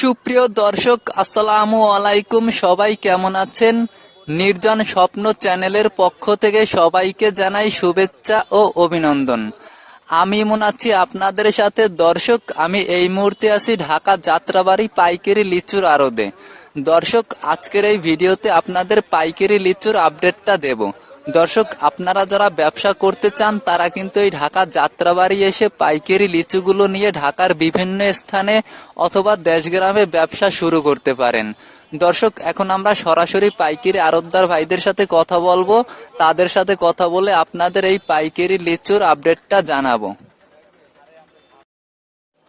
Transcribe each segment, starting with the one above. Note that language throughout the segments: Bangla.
সুপ্রিয় দর্শক, আসসালামু আলাইকুম। সবাই কেমন আছেন? নির্জন স্বপ্ন চ্যানেলের পক্ষ থেকে সবাইকে জানাই শুভেচ্ছা ও অভিনন্দন। আমি মনে আছি আপনাদের সাথে। দর্শক, আমি এই মুহূর্তে আছি ঢাকা যাত্রাবাড়ি পাইকারি লিচুর আড়দে দর্শক, আজকের এই ভিডিওতে আপনাদের পাইকারি লিচুর আপডেটটা দেব। দর্শক, আপনারা যারা ব্যবসা করতে চান, তারা কিন্তু এই ঢাকা যাত্রাবাড়ি এসে পাইকারি লিচুগুলো নিয়ে ঢাকার বিভিন্ন স্থানে অথবা দেশগ্রামে ব্যবসা শুরু করতে পারেন। দর্শক, এখন আমরা সরাসরি পাইকারি আরবদার ভাইদের সাথে কথা বলব। তাদের সাথে কথা বলে আপনাদের এই পাইকারি লিচুর আপডেটটা জানাব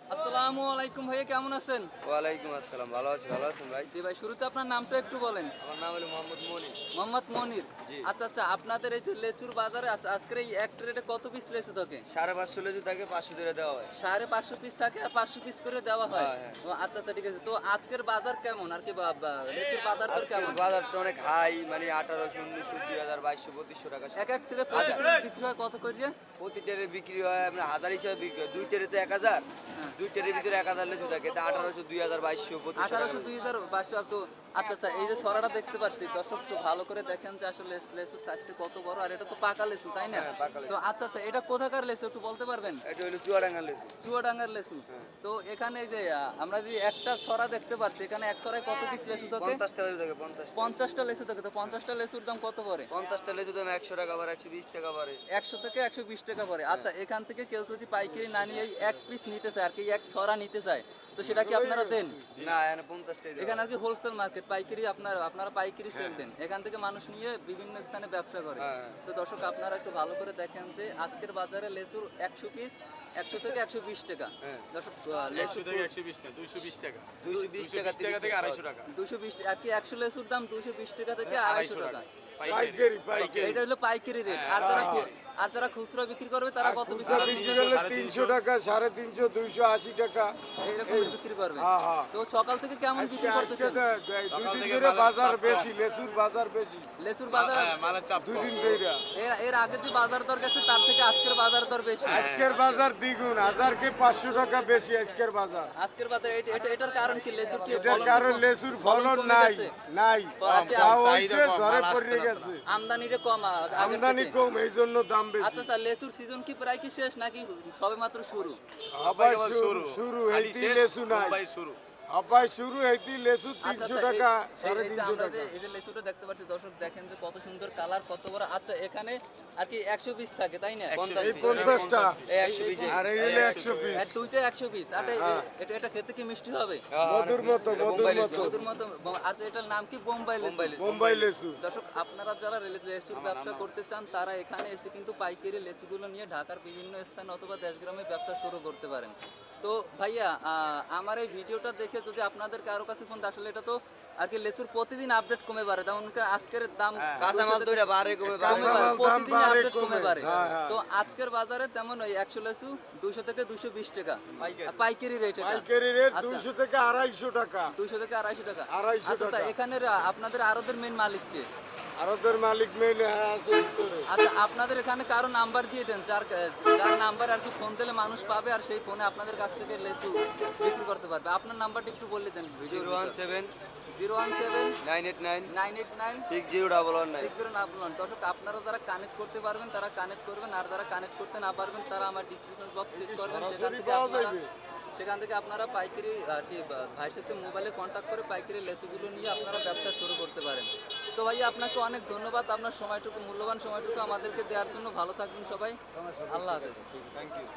আসসালামু আলাইকুম ভাইয়া কেমন আছেন? ওয়ালাইকুম আসসালাম ভালো আছি ভালো আছেন ভাই? জি ভাই শুরুতে আপনার নামটা একটু বলেন। আমার নাম হলো মোহাম্মদ মনি মোহাম্মদ মনির? জি। আচ্ছা আচ্ছা আপনাদের এই যে লেচুর বাজারে আজ- আজকের এই এক ট্রেটে কত পিস লেচু থাকে? সাড়ে পাঁচশো লেজু তাকে পাঁচশো ধরে দেওয়া হয়। সাড়ে পাঁচশো পিস থাকে আর পাঁচশো পিস করে দেওয়া হয়। হ্যাঁ, হ্যাঁ। ও, আচ্ছা আচ্ছা ঠিক আছে। তো আজকের বাজার কেমন? আর কি লেচুর বাজার আজকে কেমন? বাজারটা অনেক হাই মানে আঠারোশো উনিশশো দুই হাজার বাইশশো পঁচিশশো টাকা এক এক ট্রে বিক্রি হয় কত করিয়ে প্রতি টেরে বিক্রি হয় আপনার হাজার হিসাবে বিক্রি হয়। দুই টেরে তো এক হাজার। হ্যাঁ। দুই টেরের ভিতরে এক হাজার থাকে তা আঠারোশো দুই হাজার বাইশশো আঠারোশো দুই হাজার বাইশশো তো আচ্ছা আচ্ছা এই যে সরাটা দেখতে পাচ্ছি দর্শক তো ভালো করে দেখেন যে আসলে সাইজটা কত বড় আর এটা তো পাকা লেচু তাই না? হ্যাঁ। তো আচ্ছা আচ্ছা এটা কোথাকার লেচু একটু বলতে পারবেন? এটা হলো চুয়াডাঙ্গার চুয়াডাঙ্গার লেচু হ্যাঁ। তো এখানে যে আমরা যে একটা ছড়া দেখতে পাচ্ছি এখানে এক ছড়ায় কত পিস লেচু থাকে? পঞ্চাশটা লেজু থাকে পঞ্চাশ পঞ্চাশটা লেচু থাকে তো পঞ্চাশটা লেচুর দাম কত পড়ে? পঞ্চাশটা লেজু দাম একশো টাকা বাড়ে একশো বিশ টাকা বাড়ে একশো থেকে একশো বিশ টাকা পড়ে। আচ্ছা এখান থেকে কেউ যদি পাইকারি না নিয়ে এক পিস নিতে চায় আর কি এক ছড়া নিতে চায় তো সেটা কি আপনারা দেন? না এখানে আর কি হোলসেল মার্কেট পাইকারি আপনার আপনারা পাইকারি সেল দেন। এখান থেকে মানুষ নিয়ে বিভিন্ন স্থানে ব্যবসা করে। হ্যাঁ। তো দর্শক আপনারা একটু ভালো করে দেখেন যে আজকের বাজারে লেচুর একশো পিস একশো থেকে একশো বিশ টাকা। হ্যাঁ। দর্শক লেচু থেকে একশো বিশ না দুইশো বিশ টাকা। দুইশো বিশ দুইশো টাকা থেকে আড়াইশো টাকা। দুশো বিশ আর কি একশো লেচুর দাম দুশো বিশ টাকা থেকে হ্যাঁ, আড়াইশো টাকা। পাইকারি। পাইকারি এটা হলো পাইকারি রেট আর যারা খু- আর যারা খুচরা বিক্রি করবে তারা কত বিক্রি করবে? বিক্রি করলে তিনশো টাকা সাড়ে তিনশো দুইশো আশি টাকা। এইরকম বিক্রি করবে। হ্যাঁ, হ্যাঁ। তো সকাল থেকে কেমন বিক্রি করতেছেন? দুই দিন ধরে বাজার বেশি লেচুর বাজার বেশি। লেচুর বাজার হ্যাঁ মালের চাপ দুই দিন ধরে। এর এর আগে যে বাজার দর গেছে তার থেকে আজকের বাজার দর বেশি। আজকের বাজার দ্বিগুণ হাজারকে পাঁচশো টাকা বেশি আজকের বাজার। আজকের বাজার এটা- এটা- এটার কারণ কি? লেচুর কি এটার কারণ লেচুর ফলন নাই নাই। আমদানিটা কম আমদানি কম এই জন্য দাম বেশি আচ্ছা লেচুর সিজন কি প্রায় কি শেষ নাকি সবে মাত্র শুরু? আবার শুরু শুরু। শেষ, লেচু নাই। শুরু। শুরু এইটি লেচু আচ্ছা, তিনশো আচ্ছা, টাকা এই- এই- সাড়ে তিনশো টাকা। এই যে লেচুটা দেখতে পাচ্ছি দর্শক দেখেন যে কত সুন্দর কালার কত বড়। আচ্ছা এখানে আর কি একশো পিস থাকে তাই না? পঞ্চাশটা। আর এই একশো পিস আর দুইটা একশো পিস আর এটা এটা খেতে কি মিষ্টি হবে? মধুর মতো মধুর মতো। মধুর মতো আচ্ছা এটার নাম কি? বোম্বাই লেচু বোম্বাই লেচু দর্শক আপনারা যারা লেচুর ব্যবসা করতে চান তারা এখানে এসে কিন্তু পাইকারি লেচুগুলো নিয়ে ঢাকার বিভিন্ন স্থান অথবা দেশগ্রামে ব্যবসা শুরু করতে পারেন। তো ভাইয়া আহ, আমার এই ভিডিওটা দেখে যদি আপনাদের কারও কাছে ফোন আসলে এটা তো আর কি লেচুর প্রতিদিন আপডেট কমে বাড়ে যেমন আজকের দাম কাঁচামাল তো বাড়ে কমে প্রতিদিনই বাড়ে আপডেট কমে। বাড়ে হ্যাঁ, হ্যাঁ। তো আজকের বাজারে তেমন ওই একশো লেচু দুইশো থেকে দুইশো বিশ টাকা পাইকারি। রেট এটা পাইকারি রেট আচ্ছা। দুইশো থেকে আড়াইশো টাকা দুইশো থেকে আড়াইশো টাকা আড়াইশো আচ্ছা, আচ্ছা টাকা। এখানে আপনাদের আরদের মেন মালিক কে আরবের মালিক মেন আছে উত্তরে। আচ্ছা আপনাদের এখানে কারও নাম্বার দিয়ে দেন? যার যার নাম্বার আর কি ফোন দিলে মানুষ পাবে আর সেই ফোনে আপনাদের কাছ থেকে লেচু বিক্রি করতে পারবে। আপনার নাম্বারটা একটু বলে দেন zero one seven zero one seven nine eight nine nine eight nine six zero double one nine. Six zero না বলুন দর্শক আপনারা যারা কানেক্ট করতে পারবেন তারা কানেক্ট করবেন আর যারা কানেক্ট করতে না পারবেন তারা আমার ডিসক্রিপশন বক্স চেক করবেন সেখান থেকে আপনারা? সেখান থেকে আপনারা পাইকারি আর কি ভাইয়ের সাথে মোবাইলে কন্ট্যাক্ট করে পাইকারি লেচুগুলো নিয়ে আপনারা ব্যবসা শুরু করতে পারেন। তো ভাই আপনাকে অনেক ধন্যবাদ। আপনার সময়টুকু মূল্যবান সময়টুকু আমাদেরকে দেওয়ার জন্য ভালো থাকবেন সবাই। আল্লাহ হাফেজ। Thank you